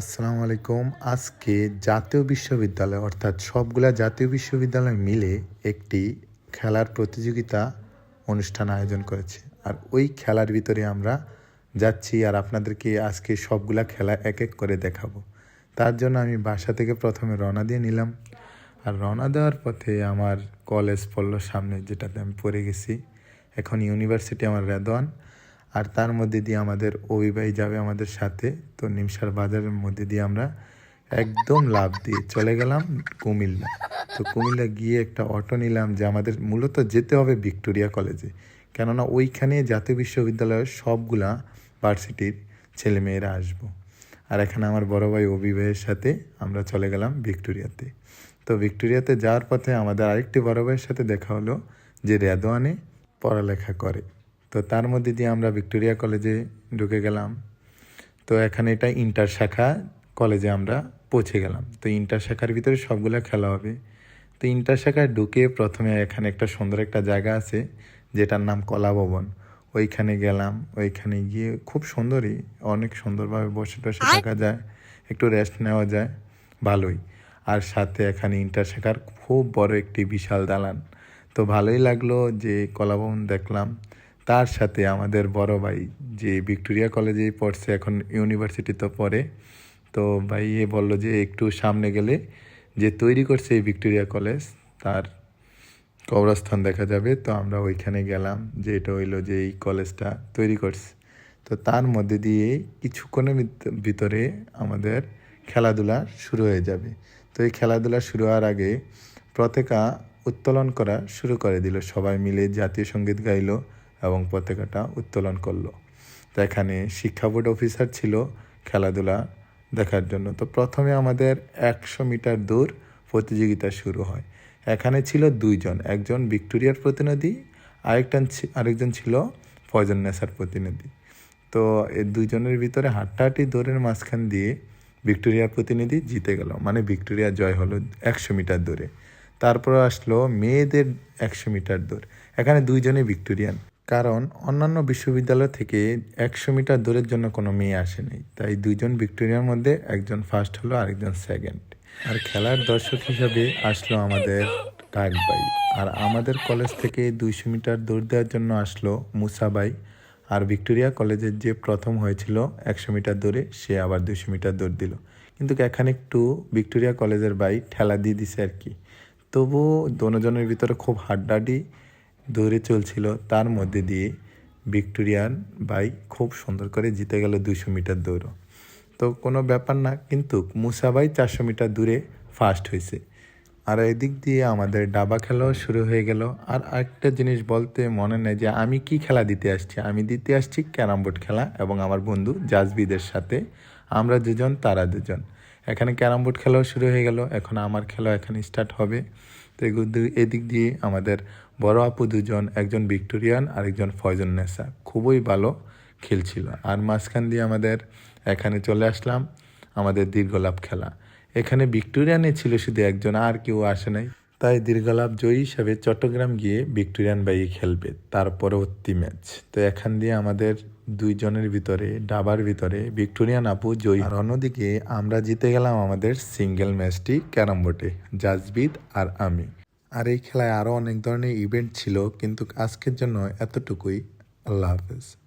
আসসালামু আলাইকুম। আজকে জাতীয় বিশ্ববিদ্যালয়, অর্থাৎ সবগুলা জাতীয় বিশ্ববিদ্যালয় মিলে একটি খেলার প্রতিযোগিতা অনুষ্ঠান আয়োজন করেছে। আর ওই খেলার ভিতরে আমরা যাচ্ছি আর আপনাদেরকে আজকে সবগুলা খেলা এক এক করে দেখাবো। তার জন্য আমি বাসা থেকে প্রথমে রওনা দিয়ে নিলাম। আর রওনা দেওয়ার পথে আমার কলেজ পড়ল সামনে, যেটাতে আমি পড়ে গেছি। এখন ইউনিভার্সিটি আমার রেদওয়ান আর তার মধ্যে দিয়ে আমাদের অভিবাহী যাবে আমাদের সাথে। তো নিমসার বাজারের মধ্যে দিয়ে আমরা একদম লাভ দিয়ে চলে গেলাম কুমিল্লা। তো কুমিল্লা গিয়ে একটা অটো নিলাম যে আমাদের মূলত যেতে হবে ভিক্টোরিয়া কলেজে। কেননা ওইখানে জাতীয় বিশ্ববিদ্যালয়ের সবগুলা ভার্সিটির ছেলেমেয়েরা আসব। আর এখানে আমার বড় ভাই অভিবাহের সাথে আমরা চলে গেলাম ভিক্টোরিয়াতে। তো ভিক্টোরিয়াতে যাওয়ার পথে আমাদের আরেকটি বড় ভাইয়ের সাথে দেখা হলো যে রেদোয়ানে পড়ালেখা করে। তো তার মধ্যে দিয়ে আমরা ভিক্টোরিয়া কলেজে ঢুকে গেলাম। তো এখানে এটা ইন্টার শাখা কলেজে আমরা পৌঁছে গেলাম। তো ইন্টার শাখার ভিতরে সবগুলো খেলা হবে। তো ইন্টার শাখায় ঢুকে প্রথমে এখানে একটা সুন্দর একটা জায়গা আছে যেটার নাম কলা ভবন। ওইখানে গেলাম ওইখানে গিয়ে খুব সুন্দরই অনেক সুন্দরভাবে বসে টসে থাকা যায় একটু রেস্ট নেওয়া যায় ভালোই। আর সাথে এখানে ইন্টার শাখার খুব বড় একটি বিশাল দালান। তো ভালোই লাগল যে কলাভবন দেখলাম। তার সাথে আমাদের বড় ভাই যে ভিক্টোরিয়া কলেজেই পড়ছে, এখন ইউনিভার্সিটিতে পড়ে। তো ভাই এ বলল যে একটু সামনে গেলে যে তৈরি করছে এই ভিক্টোরিয়া কলেজ, তার কবরস্থান দেখা যাবে। তো আমরা ওইখানে গেলাম যে এটা হইল যে এই কলেজটা তৈরি করছে। তো তার মধ্যে দিয়ে কিছুক্ষণের ভিতরে আমাদের খেলাধুলা শুরু হয়ে যাবে। তো এই খেলাধুলা শুরু হওয়ার আগে পতাকা উত্তোলন করা শুরু করে দিল। সবাই মিলে জাতীয় সংগীত গাইলো। এবং পতাকাটা উত্তোলন করল। তো এখানে শিক্ষা বোর্ড অফিসার ছিল খেলাধুলা দেখার জন্য। তো প্রথমে আমাদের একশো মিটার দূর প্রতিযোগিতা শুরু হয়। এখানে ছিল দুইজন, একজন ভিক্টোরিয়ার প্রতিনিধি, আরেকটা আরেকজন ছিল ফয়জন নেসার প্রতিনিধি। তো এই দুইজনের ভিতরে হাড্ডাহাড্ডি দৌড়ের মাঝখান দিয়ে ভিক্টোরিয়ার প্রতিনিধি জিতে গেল। মানে ভিক্টোরিয়া জয় হলো একশো মিটার দৌড়ে। তারপর আসলো মেয়েদের একশো মিটার দৌড়। এখানে দুইজনে ভিক্টোরিয়ান। কারণ অন্যান্য বিশ্ববিদ্যালয় থেকে একশো মিটার দৌড়ের জন্য কোনো মেয়ে আসেনি। তাই দুইজন ভিক্টোরিয়ার মধ্যে একজন ফার্স্ট হলো আরেকজন সেকেন্ড আর খেলার দর্শক হিসাবে আসলো আমাদের কাক ভাই। আর আমাদের কলেজ থেকে দুইশো মিটার দৌড় দেওয়ার জন্য আসলো মুসাবাই আর ভিক্টোরিয়া কলেজের যে প্রথম হয়েছিল একশো মিটার দৌড়ে সে আবার দুশো মিটার দৌড় দিল। কিন্তু এখানে একটু ভিক্টোরিয়া কলেজের ভাই ঠেলা দিয়ে দিছে আর কি। তবুও দোনোজনের ভিতরে খুব হাড্ডাডি দৌড়ে চলছিল। তার মধ্যে দিয়ে ভিক্টোরিয়ান ভাই খুব সুন্দর করে জিতে গেল দুশো মিটার দৌড়। তো কোনো ব্যাপার না, কিন্তু মুসা ভাই চারশো মিটার দূরে ফার্স্ট হয়েছে। আর এদিক দিয়ে আমাদের ডাবা খেলাও শুরু হয়ে গেল। আর আরেকটা জিনিস বলতে মনে নেই যে আমি কি খেলা দিতে আসছি? আমি দিতে আসছি ক্যারাম বোর্ড খেলা এবং আমার বন্ধু জাজবিদের সাথে। আমরা দুজন, তারা দুজন। এখানে ক্যারাম বোর্ড খেলাও শুরু হয়ে গেল। এখন আমার খেলা এখানে স্টার্ট হবে। তো এদিক দিয়ে আমাদের বড় আপু দুজন, একজন ভিক্টোরিয়ান আর একজন ফয়জন নেসা। খুবই ভালো খেলছিল আর মাঝখান দিয়ে আমাদের এখানে চলে আসলাম, আমাদের দীর্ঘলাভ খেলা। এখানে ভিক্টোরিয়ানে ছিল শুধু একজন, আর কেউ আসে নাই। তাই দীর্ঘলাভ জয়ী হিসাবে চট্টগ্রাম গিয়ে ভিক্টোরিয়ান বাই খেলবে তার পরবর্তী ম্যাচ। তো এখান দিয়ে আমাদের দুইজনের ভিতরে, ডাবার ভিতরে ভিক্টোরিয়ান আপু, জয়ী। আর অন্যদিকে আমরা জিতে গেলাম আমাদের সিঙ্গেল ম্যাচটি ক্যারাম বোর্ডে জাজবিদ আর আমি। আর এই খেলায় আরও অনেক ধরনের ইভেন্ট ছিল, কিন্তু আজকের জন্য এতটুকুই। আল্লাহ হাফেজ।